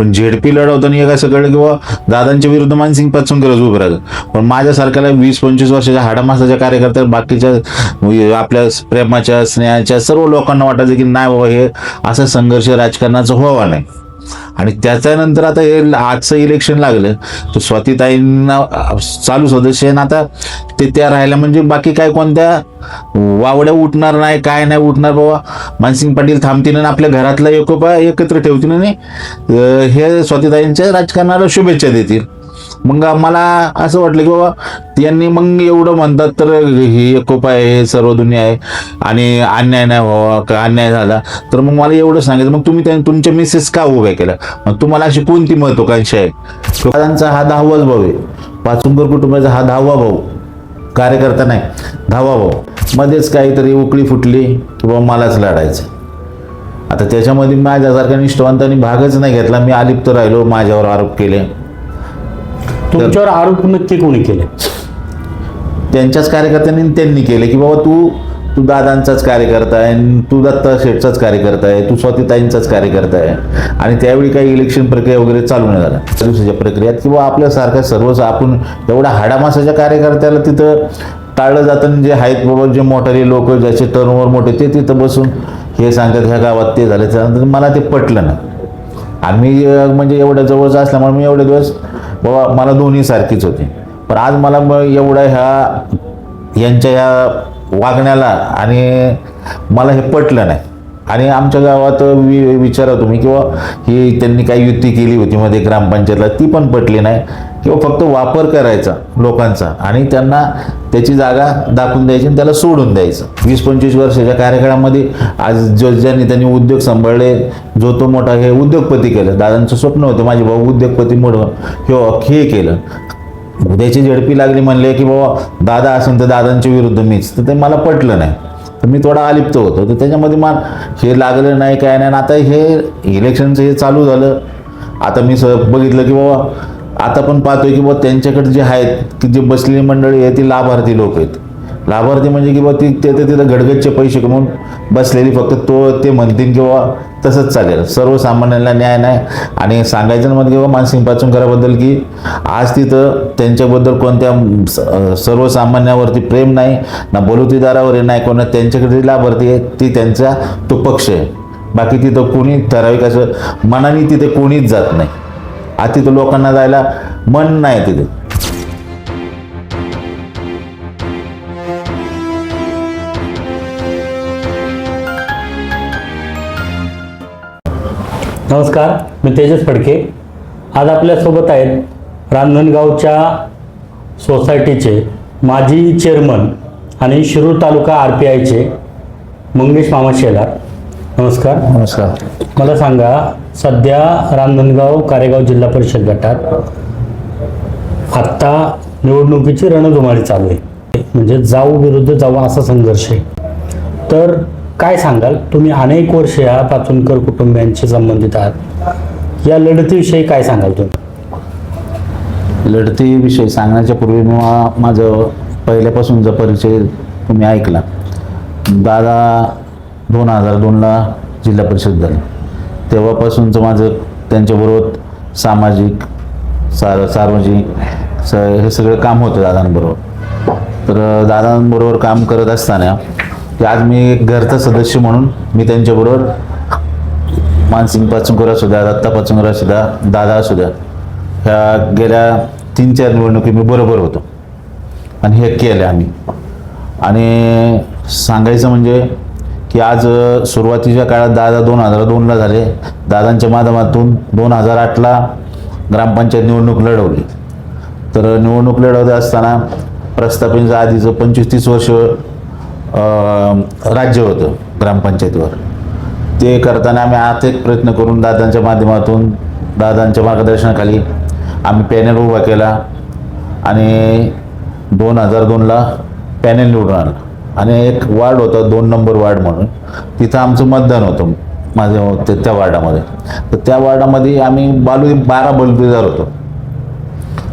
पण झेडपी लढवताना एक असं किंवा दादांच्या विरुद्ध मानसिंग गरज उभं राहतं पण माझ्यासारख्याला वीस पंचवीस वर्षाच्या हाडामासाच्या कार्यकर्त्या बाकीच्या म्हणजे आपल्या प्रेमाच्या स्नेहाच्या सर्व लोकांना वाटायचं की नाही बाबा हे असं संघर्ष राजकारणाचं व्हावा नाही. आणि त्याच्यानंतर आता हे आजचं इलेक्शन लागलं तर स्वातीताईंना चालू सदस्य आता ते त्या राहिल्या म्हणजे बाकी काय कोणत्या वावड्या उठणार नाही काय नाही उठणार बाबा. मानसिंग पाटील थांबतील आणि आपल्या घरातला एकोपा एकत्र ठेवतील आणि हे स्वातीताईंच्या राजकारणाला शुभेच्छा देतील. मग मला असं वाटलं की बाबा यांनी मग एवढं म्हणतात तर ही एकोपा आहे हे सर्व दुनिया आहे आणि अन्याय नाही व्हावा का अन्याय झाला. तर मग मला एवढं सांगितलं. मग तुम्ही त्यांनी तुमच्या मिसेस का उभ्या केल्या मग तुम्हाला अशी कोणती महत्वाकांक्षा आहे? दादांचा हा दहावाच भाऊ आहे. पाचुंकर कुटुंबाचा हा दहावा भाऊ. कार्यकर्ता नाही दहावा भाऊ. मध्येच काहीतरी उकळी फुटली किंवा मलाच लढायचं. आता त्याच्यामध्ये माझ्यासारख्या निष्ठवंतांनी भागच नाही घेतला. मी अलिप्त राहिलो माझ्यावर आरोप केले. तुमच्यावर आरोप नक्की कोणी केले? त्यांच्याच कार्यकर्त्यांनी त्यांनी केले की बाबा तू तू दादांचाच कार्यकर्ता आहे तू दत्ता शेठचाच कार्यकर्ता आहे तू स्वातीताईंचाच कार्यकर्ता आहे. आणि त्यावेळी काही इलेक्शन प्रक्रिया वगैरे चालू नाही त्या दिवसाच्या प्रक्रियात किंवा आपल्यासारख्या सर्वच आपण एवढ्या हाडामासाच्या कार्यकर्त्याला तिथं टाळलं जातं जे आहेत बाबा जे मोठाले लोक ज्याचे टर्नओव्हर मोठे ते तिथं बसून हे सांगतात ह्या गावात ते झालं. त्यानंतर मला ते पटलं मी अं, म्हणजे एवढ्या जवळचं असल्यामुळे मी एवढे दिवस बाबा मला दोन्ही सारखीच होती. पण आज मला मग एवढ्या ह्या यांच्या ह्या वागण्याला आणि मला हे पटलं नाही. आणि आमच्या गावात वि विचारा तुम्ही किंवा ही त्यांनी काही युती केली होती मध्ये ग्रामपंचायतला ती पण पटली नाही. किंवा फक्त वापर करायचा लोकांचा आणि त्यांना त्याची जागा दाखवून द्यायची आणि त्याला सोडून द्यायचं. वीस पंचवीस वर्षाच्या कार्यकाळामध्ये आज जो ज्यांनी त्यांनी उद्योग सांभाळले जो तो मोठा हे उद्योगपती केलं. दादांचं स्वप्न होतं माझे भाऊ उद्योगपती म्हणून हे हे केलं. उद्याची झडपी लागली म्हणले की बाबा दादा असेल तर दादांच्या विरुद्ध मीच. तर ते मला पटलं नाही. तर मी थोडा अलिप्त होतो. तर त्याच्यामध्ये मला हे लागलं नाही काय नाही. आता हे इलेक्शनचं हे चालू झालं. आता मी स बघितलं की बाबा आता पण पाहतोय की बाबा त्यांच्याकडे जे आहेत की जे बसलेली मंडळी आहे ती लाभार्थी लोक आहेत. लाभार्थी म्हणजे की बाबा ती ते तिथं घडगडचे पैसे कमवून बसलेली फक्त तो ते म्हणतील किंवा तसंच चालेल. सर्वसामान्यांना न्याय नाही. आणि सांगायचं म्हणजे किंवा मानसिंग पाचुंकराबद्दल की आज तिथं त्यांच्याबद्दल कोणत्या स- सर्वसामान्यावरती प्रेम नाही ना बलुतीदारावर नाही कोणा त्यांच्याकडे लाभार्थी आहे ती त्यांचा तो पक्ष आहे. बाकी तिथं कोणी ठराविक असं मनाने तिथे कोणीच जात नाही. आज तिथं लोकांना जायला मन नाही तिथे. नमस्कार मी तेजस फडके. आज आपल्यासोबत आहेत रांजणगावच्या सोसायटीचे माजी चेअरमन आणि शिरूर तालुका आर पी आयचे मंगेश मामा शेलार. नमस्कार. नमस्कार. मला सांगा सध्या रामधनगाव कारेगाव जिल्हा परिषद गटात आत्ता निवडणुकीची रणधुमाळी चालू आहे. म्हणजे जाऊ विरुद्ध जाऊ असा संघर्ष आहे. तर काय सांगाल? तुम्ही अनेक वर्ष या पाचुनकर कुटुंबियांशी संबंधित आहात. या लढतीविषयी काय सांगाल तुम्ही? लढतीविषयी सांगण्याच्या पूर्वी मी माझं पहिल्यापासूनचा परिचय तुम्ही ऐकला दादा दोन हजार दोनला जिल्हा परिषद झाली. तेव्हापासूनचं माझं त्यांच्याबरोबर सामाजिक सार सार्वजनिक स हे सगळं काम होतं दादांबरोबर. तर दादांबरोबर काम करत असताना की आज मी एक घरचा सदस्य म्हणून मी त्यांच्याबरोबर मानसिंग पाचुंकर असू द्या दत्ता पाचुंकर असू द्या दादा असू द्या ह्या गेल्या तीन चार निवडणुकी मी बरोबर होतो. आणि हे केले आम्ही. आणि सांगायचं म्हणजे की आज सुरुवातीच्या काळात दादा दोन हजार दोनला झाले. दादांच्या माध्यमातून दोन हजार आठला ग्रामपंचायत निवडणूक लढवली. तर निवडणूक लढवत असताना प्रस्थापनेच्या आधीचं पंचवीस तीस वर्ष राज्य होतं ग्रामपंचायतीवर. ते करताना आम्ही आज एक प्रयत्न करून दादांच्या माध्यमातून दादांच्या मार्गदर्शनाखाली आम्ही पॅनल उभा केला आणि दोन हजार दोनला पॅनल निवडून आणलं. आणि एक वार्ड होता दोन नंबर वार्ड म्हणून. तिथं आमचं मतदान होतं माझ्या ते- त्या वार्डामध्ये. तर त्या वार्डामध्ये आम्ही बालू बारा बलुतेदार होतो.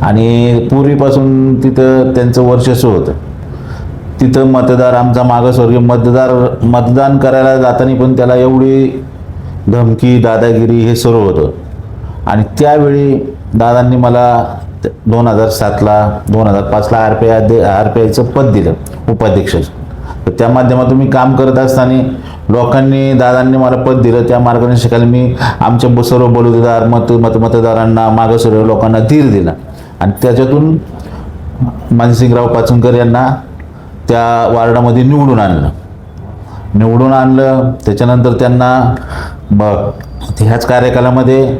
आणि पूर्वीपासून तिथं त्यांचं वर्चस्व होतं. तिथं मतदार आमचा मागासवर्गीय मतदार मतदान करायला जाताना पण त्याला एवढी धमकी दादागिरी हे सर्व होतं. आणि त्यावेळी दादांनी मला दोन हजार सातला दोन हजार पाचला R P I R P आयचं पद दिलं उपाध्यक्षाचं. तर त्या माध्यमातून मी काम करत असताना लोकांनी दादांनी मला पद दिलं. त्या मार्गाने शिकायला मी आमच्या सर्व बलुतेदार मत मत मतदारांना मागासवर्गीय लोकांना धीर दिला. आणि त्याच्यातून मानसिंगराव पाचुंकर यांना त्या वार्डामध्ये निवडून आणलं. निवडून आणलं. त्याच्यानंतर त्यांना ब ह्याच कार्यकालामध्ये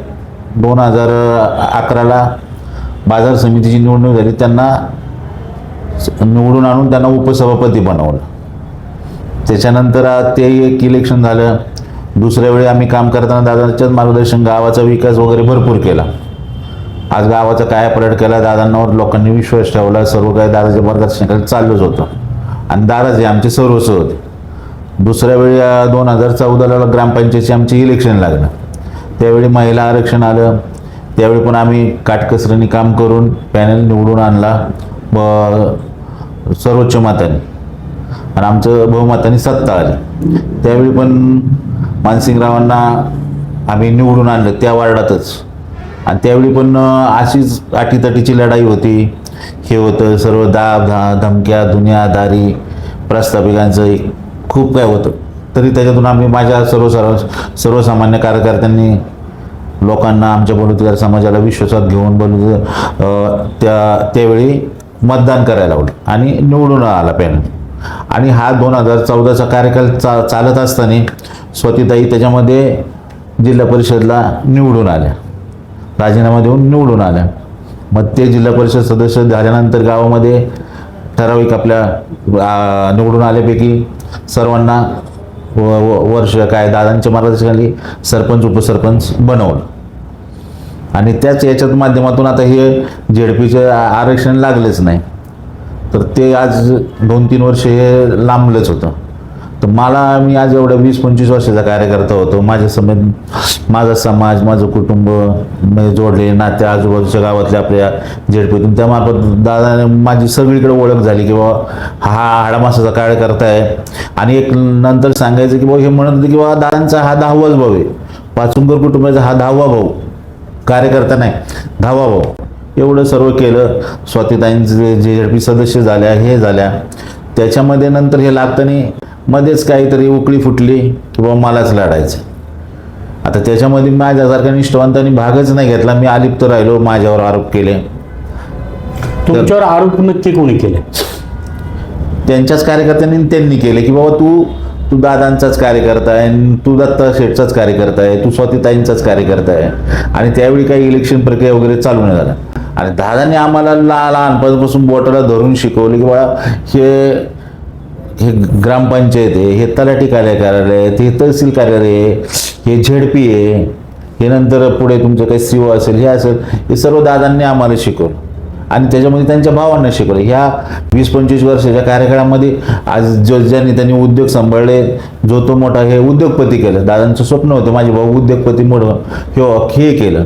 दोन हजार अकराला बाजार समितीची निवडणूक झाली. त्यांना निवडून आणून त्यांना उपसभापती बनवलं. त्याच्यानंतर आ- ते एक इलेक्शन झालं. दुसऱ्या वेळी आम्ही काम करताना दादांच्याच मार्गदर्शन गावाचा विकास वगैरे भरपूर केला. आज गावाचा काय पलट केला दादांवर लोकांनी विश्वास ठेवला सर्व काही दादाच्या मार्गदर्शनाखाली चाललंच होतं. आणि दादाचे आमचे सर्वस्व होते. दुसऱ्या वेळी दोन हजार चौदाला ग्रामपंचायतची आमची इलेक्शन लागलं. त्यावेळी महिला आरक्षण आलं. त्यावेळी पण आम्ही काटकसरीने काम करून पॅनल निवडून आणला. सर्वोच्च मताने. आणि आमचं बहुमताने सत्ता आली. त्यावेळी पण मानसिंगरावांना आम्ही निवडून आणलं त्या वार्डातच. आणि त्यावेळी पण अशीच अटीतटीची लढाई होती. हे होतं सर्व दाब धा धमक्या दुनियादारी प्रस्थापिकांचं एक खूप काय होतं. तरी त्याच्यातून आम्ही माझ्या सर्व सर्व सर्वसामान्य कार्यकर्त्यांनी लोकांना आमच्या बलुतेदार समाजाला विश्वासात घेऊन बलुते त्या त्यावेळी मतदान करायला लावलं. आणि निवडून आला पॅनल. आणि हा दोन हजार चौदाचा कार्यकाल चा चालत असताना स्वतीताई त्याच्यामध्ये जिल्हा परिषदला निवडून आल्या. राजीनामा देऊन निवडून आल्या. मग ते जिल्हा परिषद सदस्य झाल्यानंतर गावामध्ये ठराविक आपल्या निवडून आल्यापैकी सर्वांना व व- वर्ष काय दादांच्या मार्गदर्शनाखाली सरपंच उपसरपंच बनवलं. आणि त्याच याच्यात माध्यमातून आता हे झेडपीचं आरक्षण लागलेच नाही. तर ते आज दोन तीन वर्ष हे लांबलंच होतं. तर मला मी आज एवढ्या वीस पंचवीस वर्षाचा कार्यकर्ता होतो. माझ्या समेत माझा समाज माझं कुटुंब म्हणजे जोडले नाते आजूबाजूच्या गावातल्या आपल्या जेडपीतून त्यामार्फत दादाने माझी सगळीकडे ओळख झाली की बाबा हा हाडामासाचा कार्यकर्ता आहे. आणि एक नंतर सांगायचं की बाबा हे म्हणत होते की बाबा दादांचा हा दहावाच भाऊ आहे. पाचुंकर कुटुंबाचा हा दहावा भाऊ. कार्यकर्ता नाही दहावा भाऊ. एवढं सर्व केलं. स्वातीताईंचे जे झेडपी सदस्य झाल्या हे झाल्या. त्याच्यामध्ये नंतर हे लागताना मध्येच काहीतरी उकळी फुटली की बाबा मलाच लढायचं आता त्याच्यामध्ये माझ्यासारख्या निष्ठवंतांनी भागच नाही घेतला. मी अलिप्त राहिलो माझ्यावर आरोप केले. तुमच्यावर आरोप नक्की कोणी केले? त्यांच्याच कार्यकर्त्यांनी त्यांनी केले की बाबा तू तू दादांचाच कार्यकर्ता आहे तू दत्ता शेठचाच कार्यकर्ता आहे तू स्वातीताईंचाच कार्यकर्ता आहे. आणि त्यावेळी काही इलेक्शन प्रक्रिया वगैरे चालू नाही झाला आणि दादाने आम्हाला लहान लहानपणापासून बोटाला धरून शिकवले की बाळा हे हे ग्रामपंचायत आहे हे तलाठी कार्यालय आहे हे तहसील कार्यालय आहे हे झेडपी आहे हे नंतर पुढे तुमचं काही सीओ असेल हे असेल हे सर्व दादांनी आम्हाला शिकवलं. आणि त्याच्यामध्ये त्यांच्या भावांना शिकवलं. ह्या वीस पंचवीस वर्षाच्या कार्यकाळामध्ये आज जो ज्यांनी त्यांनी उद्योग सांभाळले जो तो मोठा हे उद्योगपती केलं. दादांचं स्वप्न होतं माझे भाऊ उद्योगपती म्हणून हे हे केलं.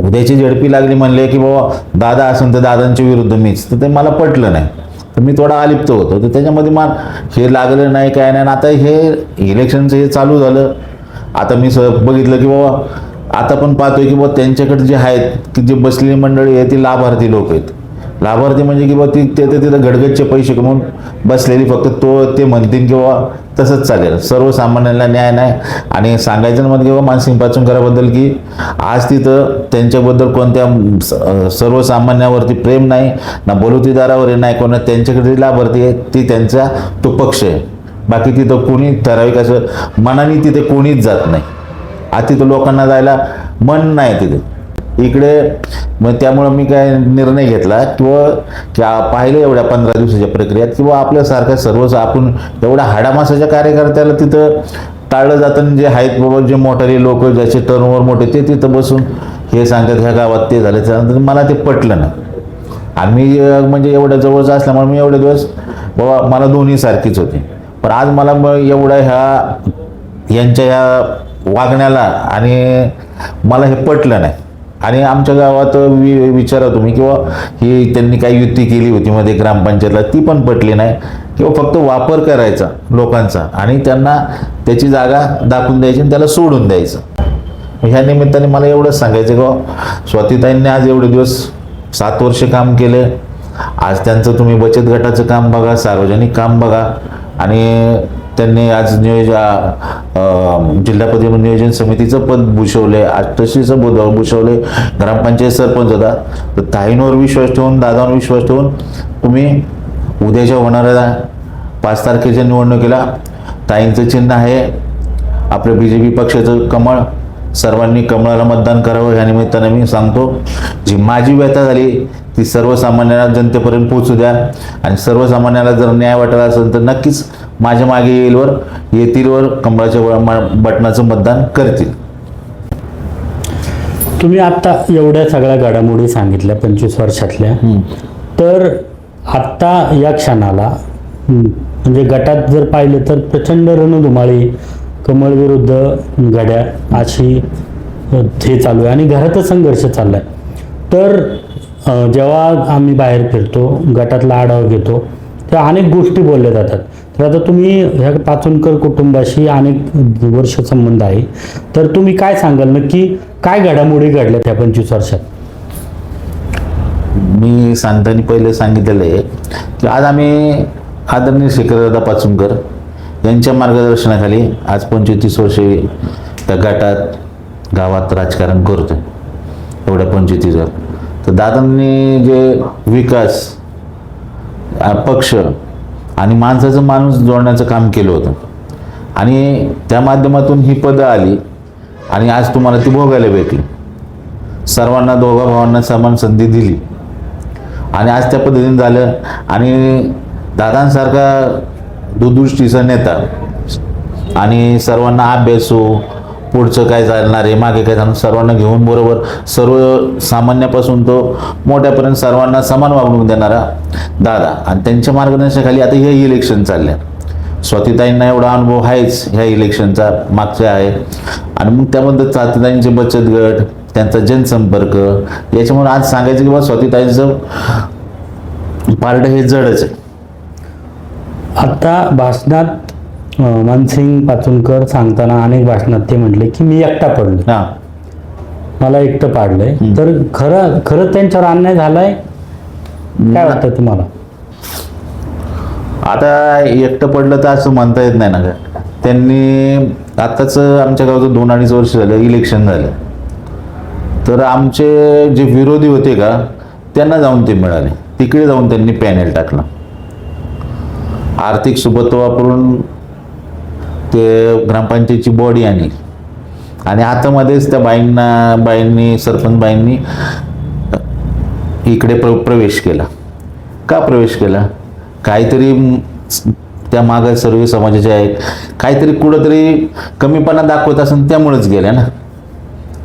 उद्याची झडपी लागली म्हणले की बाबा दादा असून तर दादांच्या विरुद्ध मीच. तर ते मला पटलं नाही. तर मी थोडा अलिप्त होतो. तर त्याच्यामध्ये मला हे लागलं नाही काय नाही. आता हे इलेक्शनचं हे चालू झालं. आता मी स बघितलं की बाबा आता पण पाहतोय की बाबा त्यांच्याकडे जे आहेत की जे बसलेली मंडळी आहे ती लाभार्थी लोक आहेत. लाभार्थी म्हणजे की बाबा ती ते तिथं गडगडचे पैसे कमवून बसलेली फक्त तो ते म्हणतील की बाबा तसंच चालेल. सर्वसामान्यांना न्याय नाही. आणि सांगायचं म्हणजे किंवा मानसिंग पाचुंकराबद्दल की आज तिथं त्यांच्याबद्दल कोणत्या सर्वसामान्यावरती प्रेम नाही ना बलुतीदारावर नाही कोणा त्यांच्याकडे लाभार्थी आहे ती त्यांचा तो पक्ष आहे. बाकी तिथं कोणी ठराविक असं मनाने तिथे कोणीच जात नाही. आज तिथं लोकांना जायला मन नाही तिथे. इकडे मग त्यामुळं मी काय निर्णय घेतला किंवा त्या पाहिलं एवढ्या पंधरा दिवसाच्या प्रक्रियेत किंवा आपल्यासारख्या सर्वच आपण एवढ्या हाडामासाच्या कार्यकर्त्याला तिथं टाळलं जातं आणि जे आहेत बाबा जे मोठाले लोक ज्याचे टर्नओव्हर मोठे ते तिथं बसून हे सांगतात ह्या गावात ते झालं त्यानंतर मला ते पटलं नाही. आणि मी म्हणजे एवढ्या जवळचं असल्यामुळे मी एवढे दिवस बाबा मला दोन्ही सारखीच होती. पण आज मला मग एवढ्या ह्या यांच्या ह्या वागण्याला आणि मला हे पटलं नाही. आणि आमच्या गावात वि विचारा तुम्ही किंवा ही त्यांनी काही युती केली होती मध्ये ग्रामपंचायतला ती पण पटली नाही. किंवा फक्त वापर करायचा लोकांचा आणि त्यांना त्याची जागा दाखवून द्यायची आणि त्याला सोडून द्यायचं. ह्या निमित्ताने मला एवढंच सांगायचं का स्वातीताईंनी आज एवढे दिवस सात वर्ष काम केले. आज त्यांचं तुम्ही बचत गटाचं काम बघा सार्वजनिक काम बघा. आणि त्यांनी आज नियोजन अं, जिल्हा नियोजन समितीचं पद भूषवले आज बोध भूषवले ग्रामपंचायत सरपंच होता. तर ताईंवर विश्वास ठेवून दादांवर विश्वास ठेवून तुम्ही उद्याच्या होणाऱ्या पाच तारखेच्या निवडणुकीला ताईंचं चिन्ह आहे. आपलं बी जे पी पक्षाचं कमळ सर्वांनी कमळाला मतदान करावं ह्या निमित्तानं मी सांगतो. जी माझी व्यथा झाली ती सर्वसामान्यांना जनतेपर्यंत पोहोचू द्या. आणि सर्वसामान्याला जर न्याय वाटला असेल तर नक्कीच माझ्या मागे येईलवर येतीलवर कमळाच्या बटनाचं मतदान करतील. तुम्ही आता एवढ्या सगळ्या घडामोडी सांगितल्या पंचवीस वर्षातल्या. तर आत्ता या क्षणाला म्हणजे गटात जर पाहिलं तर प्रचंड रणधुमाळी कमळ विरुद्ध घड्या अशी हे चालू आहे आणि घरातच संघर्ष चाललाय. तर जेव्हा आम्ही बाहेर फिरतो गटातला आढावा घेतो तेव्हा अनेक गोष्टी बोलल्या जातात. तर आता तुम्ही ह्या पाचूनकर कुटुंबाशी अनेक वर्ष संबंध आहे. तर तुम्ही काय सांगाल नक्की काय घडामोडी घडल्या त्या पंचवीस वर्षात? मी सांगताना पहिले सांगितलेलं आहे की आज आम्ही आदरणीय शेखरदादा पाचुंकर यांच्या मार्गदर्शनाखाली आज पंचवीस वर्षे त्या गटात गावात राजकारण करतो एवढ्या पंचवीस तर दादांनी जे विकास पक्ष आणि माणसाचं माणूस जोडण्याचं काम केलं होतं. आणि त्या माध्यमातून ही पदं आली आणि आज तुम्हाला ती भोगायला भेटली. सर्वांना दोघा भावांना समान संधी दिली. आणि आज त्या पद्धतीने झालं. आणि दादांसारखा दुदृष्टीचा नेता आणि सर्वांना अभ्यासू पुढचं काय चालणार आहे? मागे काय चालणार सर्वांना घेऊन बरोबर सर्व सामान्यापासून तो मोठ्यापर्यंत सर्वांना समान वागणूक देणारा दादा. आणि त्यांच्या मार्गदर्शनाखाली आता हे इलेक्शन चालल्या स्वातीताईंना एवढा अनुभव आहेच ह्या इलेक्शनचा मागच्या आहे. आणि मग त्यामध्ये स्वातीताईंचे बचत गट त्यांचा जनसंपर्क याच्यामुळे आज सांगायचं की बाबा स्वातीताईंचं पारडं हे जडच आहे. आता भाषणात मानसिंग पाचुनकर सांगताना अनेक भाषणात ते म्हटले की मी एकटा पडलो हा. मला एकटं पाडलंय. तर खरं खरं त्यांच्यावर अन्याय झालाय? काय वाटतं तुम्हाला? आता एकटं पडलं तर असं म्हणता येत नाही ना का त्यांनी आत्ताच आमच्या गावचं दोन अडीच वर्ष झालं इलेक्शन झालं. तर आमचे जे विरोधी होते का त्यांना जाऊन ते मिळाले. तिकडे जाऊन त्यांनी पॅनेल टाकलं. आर्थिक सुबत्व वापरून ते ग्रामपंचायतची बॉडी आणली. आणि आतामध्येच त्या बाईंना बाईंनी सरपंच बाईंनी इकडे प्र प्रवेश केला. का प्रवेश केला? काहीतरी त्या मागे सर्व समाजाचे आहेत. काहीतरी कुठंतरी कमीपणा दाखवत असून त्यामुळेच गेल्या ना.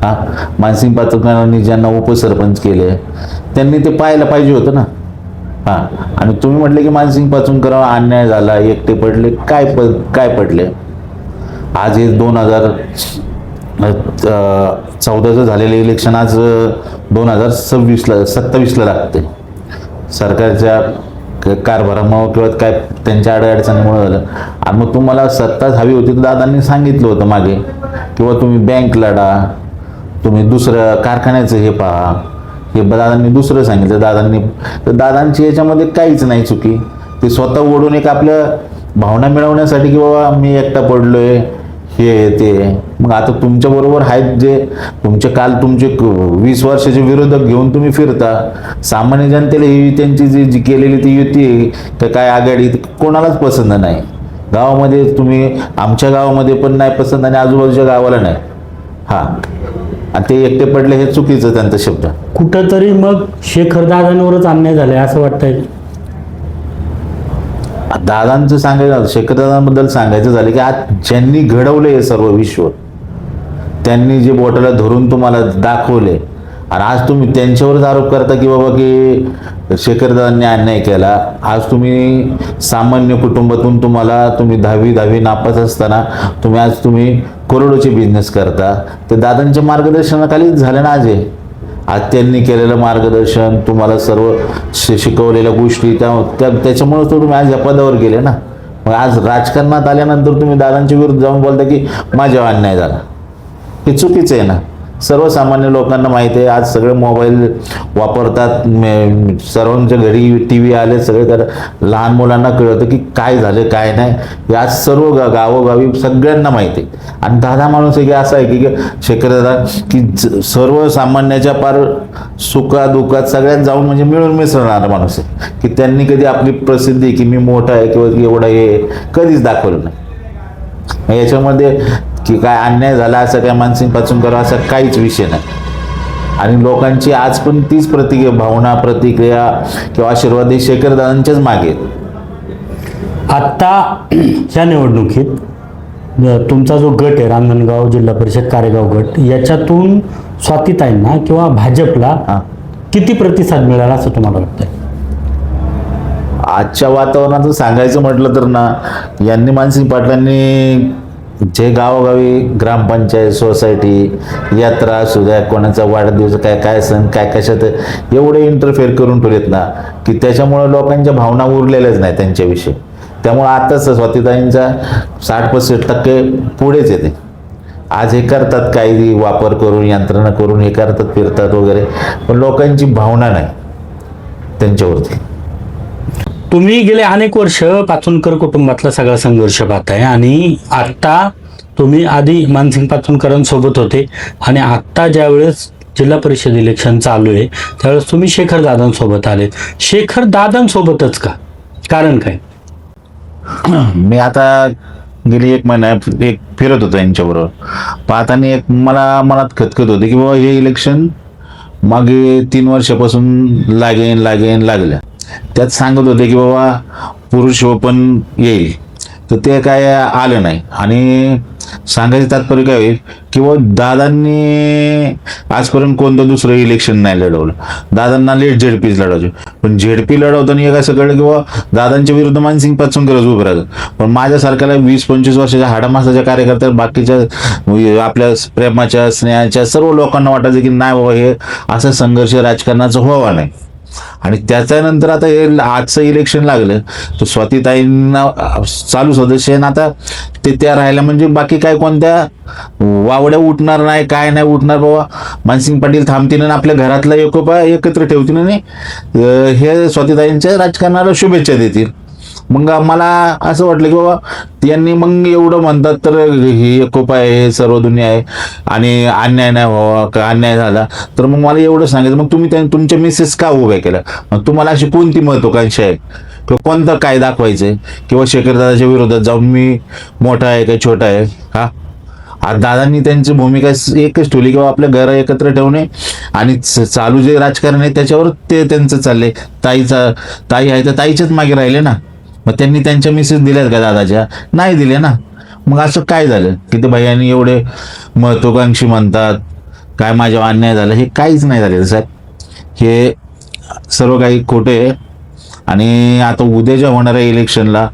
हा? मानसिंग पाचकांनी ज्यांना उपसरपंच केले त्यांनी ते पाहायला पाहिजे होतं ना. हा? आणि तुम्ही म्हटले की मानसिंग पाचून करावा अन्याय झाला एकटे पडले काय प काय पडले? आज हे दोन हजार चौदाचं झालेलं इलेक्शन आज दोन हजार सव्वीसला सत्तावीसला लागते. सरकारच्या कारभारामुळं किंवा काय त्यांच्या अडचणीमुळे झालं. आणि मग तुम्हाला सत्ताच हवी होती तर दादांनी सांगितलं होतं मागे किंवा तुम्ही बँक लढा तुम्ही दुसरं कारखान्याचं हे पहा. हे दादांनी दुसरं सांगितलं. दादांनी तर दादांची याच्यामध्ये काहीच नाही चुकी. ते स्वतः ओढून एक आपल्या भावना मिळवण्यासाठी की बाबा मी एकटा पडलोय. हे ते. मग आता तुमच्या बरोबर आहेत जे तुमचे काल तुमचे क- वीस वर्षाचे विरोधक घेऊन तुम्ही फिरता. सामान्य जनतेला ही त्यांची जी जी केलेली ती युती तर काय आघाडी कोणालाच पसंत नाही. गावामध्ये तुम्ही आमच्या गावामध्ये पण नाही पसंत आणि आजूबाजूच्या गावाला नाही. हा. आणि ते एकटे पडले हे चुकीचं त्यांचा शब्द. कुठंतरी मग शेखर दादांवरच अन्याय झालाय असं वाटतंय. दादांचं सांगायचं शेखरदादांबद्दल सांगायचं झालं की आज ज्यांनी घडवलं हे सर्व विश्व त्यांनी जे बोटाला धरून तुम्हाला दाखवले आणि आज तुम्ही त्यांच्यावरच आरोप करता की बाबा की शेखरदादांनी अन्याय केला आज तुम्ही सामान्य कुटुंबातून तुम्हाला तुम्ही दहावी दहावी नापास असताना तुम्ही आज तुम्ही करोडोचे बिझनेस करता ते दादांच्या मार्गदर्शनाखालीच झालं ना आज हे? आत्यांनी केलेलं मार्गदर्शन तुम्हाला सर्व शि शिकवलेल्या गोष्टी त्या त्या त्याच्यामुळे तर तुम्ही आज या पदावर गेले ना. मग आज राजकारणात आल्यानंतर तुम्ही दादांच्या विरुद्ध जाऊन बोलता की माझ्यावर अन्याय झाला. हे चुकीचं आहे ना. सर्वसामान्य लोकांना माहिती आहे. आज सगळे मोबाईल वापरतात. सर्वांच्या घरी टी व्ही आले सगळे तर लहान मुलांना कळतं की काय झालं काय नाही. हे आज सर्व गा गावोगावी सगळ्यांना माहिती आहे. आणि दादा माणूस आहे की असा आहे की शेखर दादा की सर्वसामान्याच्या पार सुखादुखात सगळ्यात जाऊन म्हणजे मिळून मिसळणारा माणूस आहे. की त्यांनी कधी आपली प्रसिद्धी की मी मोठा आहे किंवा एवढा हे आहे, कधीच दाखवलं नाही. याच्यामध्ये की काय अन्याय झाला असं काय मानसिंग पाचून करा असा काहीच विषय नाही आणि लोकांची आज पण तीच प्रतिक्रिया भावना प्रतिक्रिया किंवा आशीर्वाद शेखरदादांच्याच मागे आहेत. आत्ता ह्या निवडणुकीत तुमचा जो गट आहे रांजणगाव जिल्हा परिषद कारेगाव गट याच्यातून स्वातीताईंना किंवा भाजपला. किती प्रतिसाद मिळाला असं तुम्हाला वाटतंय आजच्या वातावरणात सांगायचं म्हटलं तर ना यांनी मानसिंग पाटलांनी जे गावोगावी ग्रामपंचायत सोसायटी यात्रा असू द्या कोणाचा वाढदिवस काय काय सण काय कशात एवढे इंटरफेअर करून ठेवलेत ना की त्याच्यामुळे लोकांच्या भावना उरलेल्याच नाही त्यांच्याविषयी. त्यामुळे आताच स्वातीताईंचा साठ पस्तीस टक्के पुढेच येते. आज हे करतात काही वापर करून यंत्रणा करून हे करतात फिरतात वगैरे पण लोकांची भावना नाही त्यांच्यावरती. तुम्ही गेले अनेक वर्ष पाचुनकर कुटुंबातला सगळा संघर्ष पाहताय आणि आत्ता तुम्ही आधी मानसिंग पाचुनकरांसोबत होते आणि आत्ता ज्यावेळेस जिल्हा परिषद इलेक्शन चालू आहे त्यावेळेस तुम्ही शेखर दादांसोबत आले शेखर दादांसोबतच का? कारण काय? मी आता गेली एक महिना एक फिरत होतो यांच्याबरोबर. पाहताना एक मला मनात खतखत होती की बाबा हे इलेक्शन मागे तीन वर्षापासून लागेन लागेन लागल्या. त्यात सांगत होते की बाबा पुरुष हो ओपन येईल. तर ते काय आलं नाही. आणि सांगायचं तात्पर्य काय होईल? की बाबा दादांनी आजपर्यंत कोणतं दुसरं इलेक्शन नाही लढवलं. दादांना लेट झेडपीच लढवायचे पण झेडपी लढवताना एक असं कळलं की बाबा दादांच्या विरुद्ध मानसिंग पाचूनकरच उभं राहतं पण माझ्यासारख्याला वीस पंचवीस वर्षाच्या हाडामासाच्या कार्यकर्त्या बाकीच्या म्हणजे आपल्या प्रेमाच्या स्नेहाच्या सर्व लोकांना वाटायचं की नाही बाबा हे असं संघर्ष राजकारणाचा व्हावा नाही. आणि त्याच्यानंतर आता हे आजचं इलेक्शन लागलं तर स्वातीताईंना चालू सदस्य आहे ना आता ते त्या राहिल्या म्हणजे बाकी काय कोणत्या वावड्या उठणार नाही काय नाही उठणार बाबा. मानसिंग पाटील थांबतील आणि आपल्या घरातला एकोपा एकत्र ठेवतील आणि हे स्वातीताईंच्या राजकारणाला शुभेच्छा देतील. मग मला असं वाटलं की बाबा त्यांनी मग एवढं म्हणतात तर हे एकोपा आहे हे सर्व दुनिया आहे आणि अन्याय नाही व्हावा का अन्याय झाला तर मग मला एवढं सांगितलं मग तुम्ही तुमच्या मिसेस का उभ्या केल्या मग तुम्हाला अशी कोणती महत्वाकांक्षा आहे? किंवा कोणतं काय दाखवायचं किंवा शेखरदादाच्या विरोधात जाऊन मी मोठा आहे का छोटा आहे? हा? आज दादांनी त्यांची भूमिका एकच ठेवली किंवा आपल्या घर एकत्र ठेवणे आणि चालू जे राजकारण आहे त्याच्यावर ते त्यांचं चालले ताईचा ताई आहे तर ताईच्याच मागे राहिले ना? मग त्यांनी त्यांच्या मिसेस दिल्यात का दादाच्या? नाही दिल्या ना. मग असं काय झालं? की ते भैयानी एवढे महत्वाकांक्षी म्हणतात. काय माझ्या अन्याय झालं? हे काहीच नाही झालेलं साहेब. हे सर्व काही खोटे आहे. आणि आता उद्याच्या होणाऱ्या इलेक्शनला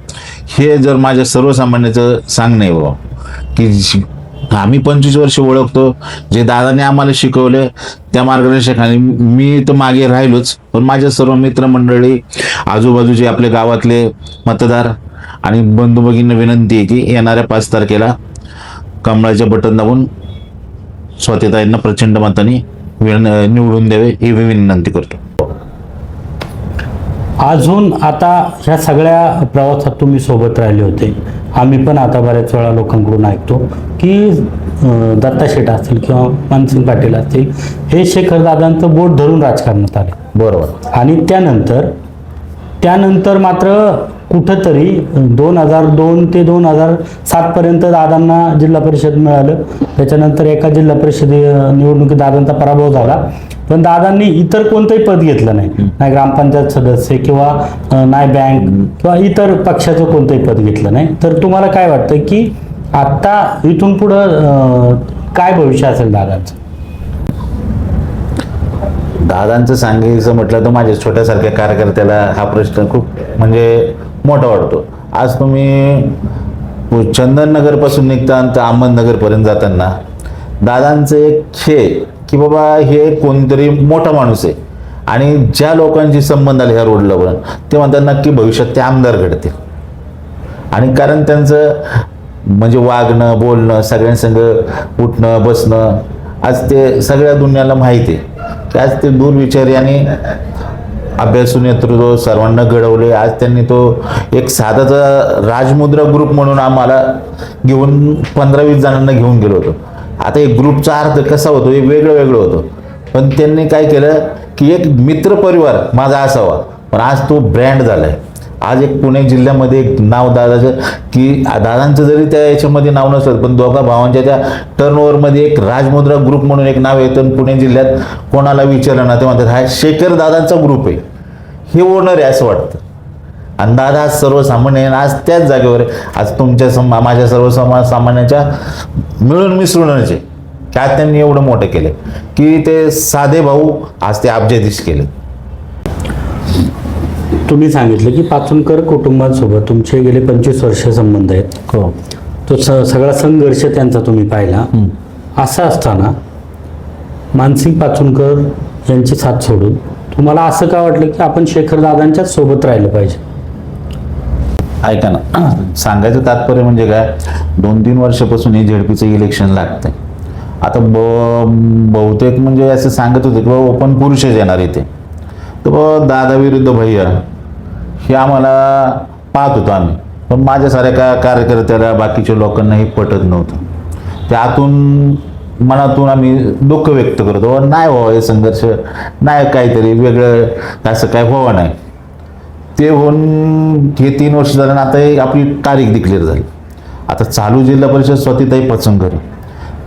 हे जर माझ्या सर्वसामान्याचं सांगणं आहे बाबा की आम्ही पंचवीस वर्ष ओळखतो. जे दादाने आम्हाला शिकवले त्या मार्गदर्शकाने. मी तर मागे राहिलोच पण माझ्या सर्व मित्रमंडळी आजूबाजूचे आपल्या गावातले मतदार आणि बंधू भगिनींना विनंती आहे की येणाऱ्या पाच तारखेला कमळाचे बटन दाबून स्वतःताईंना प्रचंड मताने विन- निवडून द्यावे ही मी विनंती करतो. अजून आता ह्या सगळ्या प्रवासात तुम्ही सोबत राहिले होते. आम्ही पण आता बऱ्याच वेळा लोकांकडून ऐकतो की दत्ता शेठ असतील किंवा मानसिंग पाटील असतील हे शेखर दादांचं बोट धरून राजकारणात आले. बरोबर. आणि त्यानंतर त्यानंतर मात्र कुठंतरी दोन हजार दोन ते दोन हजार सातपर्यंत दादांना जिल्हा परिषद मिळालं. त्याच्यानंतर एका जिल्हा परिषद निवडणुकीत दादांचा पराभव झाला. पण दादांनी इतर कोणतंही पद घेतलं नाही. नाही ग्रामपंचायत सदस्य किंवा नाही बँक किंवा इतर पक्षाचं कोणतंही पद घेतलं नाही. तर तुम्हाला काय वाटतं की आत्ता इथून पुढं काय भविष्य असेल दादांचं? दादांचं सांगायचं म्हटलं तर माझ्या छोट्यासारख्या कार्यकर्त्याला हा प्रश्न खूप म्हणजे मोठा वाटतो. आज तुम्ही चंदननगरपासून निघता तर अहमदनगरपर्यंत जाताना दादांचं एक हे की बाबा हे कोणतरी मोठा माणूस आहे. आणि ज्या लोकांशी संबंध आले ह्या रोडला ते म्हणतात नक्की भविष्यात ते आमदार घडतील. आणि कारण त्यांचं म्हणजे वागणं बोलणं सगळ्यांसंग उठणं बसणं आज ते सगळ्या दुनियाला माहिती आहे. की आज ते दूरविचारी आणि अभ्यासू नेतृत्व सर्वांना घडवले. आज त्यांनी तो एक साधाचा राजमुद्रा ग्रुप म्हणून आम्हाला घेऊन पंधरा वीस जणांना घेऊन गेलो होतो. आता एक ग्रुपचा अर्थ कसा होतो हे वेगळं वेगळं होतं. पण त्यांनी काय केलं की एक मित्र परिवार माझा असावा. पण आज तो ब्रँड झाला आहे आज एक पुणे जिल्ह्यामध्ये एक नाव दादाचं की दादांचं जरी त्या याच्यामध्ये नाव नसतं पण दोघा भावांच्या त्या टर्नओव्हरमध्ये एक राजमुद्रा ग्रुप म्हणून एक नाव येतं. आणि पुणे जिल्ह्यात कोणाला विचारलं ना ते म्हणतात हा शेखर दादांचा ग्रुप आहे. हे ओनर आहे असं वाटतं. दादा आज सर्वसामान्य आज त्याच जागेवर आज तुमच्या सम माझ्या सर्वसमा सामान्याच्या मिळून मिसळूनच आज त्यांनी एवढं मोठं केलं की ते साधे भाऊ आज ते अब्जाधीश केले तुम्ही सांगितलं की पाचुनकर कुटुंबांसोबत तुमचे गेले पंचवीस वर्ष संबंध आहेत. हो. तो स सगळा संघर्ष त्यांचा तुम्ही पाहिला. असं असताना मानसिंग पाचुनकर यांची साथ सोडून तुम्हाला असं का वाटलं की आपण शेखर दादांच्याच सोबत राहिलं पाहिजे? ऐका ना. सांगायचं तात्पर्य म्हणजे काय? दोन तीन वर्षापासून हे झेडपीचं इलेक्शन लागतंय. आता ब बहुतेक म्हणजे असं सांगत होते की बाबा ओपन पुरुषच येणार इथे. तर बाबा दादा विरुद्ध भैया हे आम्हाला पाहत होतो आम्ही. पण माझ्यासाऱ्या का कार्यकर्त्याला बाकीच्या लोकांना हे पटत नव्हतं. त्यातून मनातून आम्ही दुःख व्यक्त करतो नाही व्हावं हे संघर्ष नाही काहीतरी वेगळं असं काय व्हावं नाही. ते होऊन हे तीन वर्ष झालं आता हे आपली तारीख डिक्लेअर झाली. आता चालू जिल्हा परिषद स्वतःताई पचंकर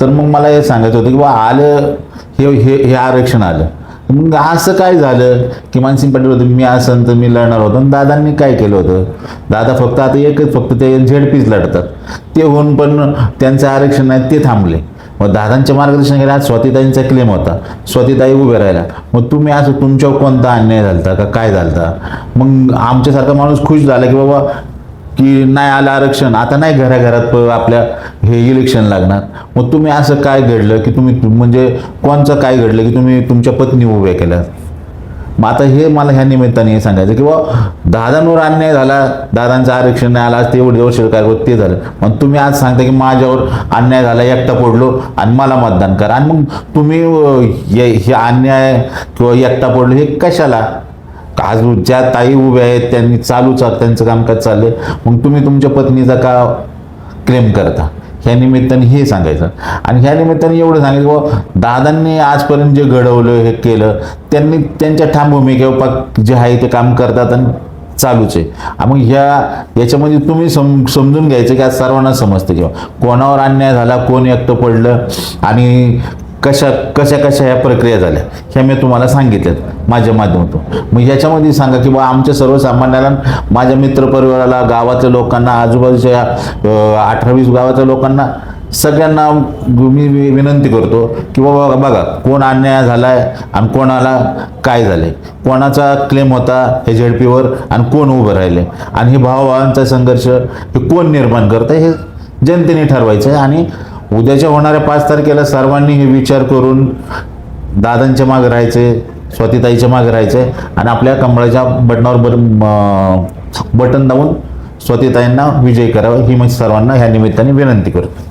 तर मग मला हे सांगायचं होतं की बा आलं हे हे हे आरक्षण आलं. मग असं काय झालं की मानसिंग पाटील होतं मी असं तर मी लढणार होतो. आणि दादांनी काय केलं होतं? दादा फक्त आता एकच फक्त ते झेडपीच लढतात. ते होऊन पण त्यांचं आरक्षण नाही ते थांबले. मग दादांच्या मार्गदर्शन केल्या आज स्वातीताईंचा क्लेम होता. स्वातीताई उभे राहिला मग तुम्ही असं तुमच्यावर कोणता अन्याय झालता का? काय झालता? मग आमच्यासारखा माणूस खुश झाला की बाबा की नाही आलं आरक्षण. आता नाही घराघरात प- आपल्या हे इलेक्शन लागणार. मग तुम्ही असं काय घडलं की तुम्ही म्हणजे कोणचं काय घडलं की तुम्ही तुमच्या पत्नी उभ्या केल्या मग आता हे मला ह्या निमित्ताने हे सांगायचं की बाबा दादांवर अन्याय झाला दादांचं आरक्षण नाही आला आज ते एवढे वर्ष काय होत ते झालं. मग तुम्ही आज सांगता की माझ्यावर अन्याय झाला एकटा पडलो आणि मला मतदान करा. आणि मग तुम्ही हे अन्याय किंवा एकटा पडलो हे कशाला? आज ज्या ताई उभ्या आहेत त्यांनी चालू त्यांचं कामकाज चाललंय. मग तुम्ही तुमच्या पत्नीचा का क्लेम करता? ह्या निमित्ताने हे सांगायचं. आणि ह्या निमित्ताने एवढं सांगायचं बाबा दादांनी आजपर्यंत जे घडवलं हे केलं त्यांनी त्यांच्या ठाम भूमिकेवर जे आहे ते काम करतात आणि चालूच आहे. मग ह्या याच्यामध्ये तुम्ही सम समजून घ्यायचं की आज सर्वांना समजतं किंवा कोणावर अन्याय झाला कोण एकटं पडलं आणि कशा कशा कशा ह्या प्रक्रिया झाल्या ह्या मी तुम्हाला सांगितल्यात माझ्या माध्यमातून. मग ह्याच्यामध्ये सांगा की बा आमच्या सर्वसामान्याला माझ्या मित्रपरिवाराला गावातल्या लोकांना आजूबाजूच्या अठरावीस गावातल्या लोकांना सगळ्यांना मी विनंती करतो की बाबा बघा कोण अन्याय झाला आहे आणि कोणाला काय झाले कोणाचा क्लेम होता हे झेडपीवर आणि कोण उभं राहिले आणि हे भावभावांचा संघर्ष हे कोण निर्माण करतं हे जनतेने ठरवायचं आहे आणि उद्याच्या होणाऱ्या पाच तारखेला सर्वांनी हे विचार करून दादांच्या मागे राहायचे स्वातीताईच्या मागे राहायचे आणि आपल्या कमळाच्या बटनावर बर बटन दाबून स्वातीताईंना विजय करावा ही मी सर्वांना ह्या निमित्ताने विनंती करतो.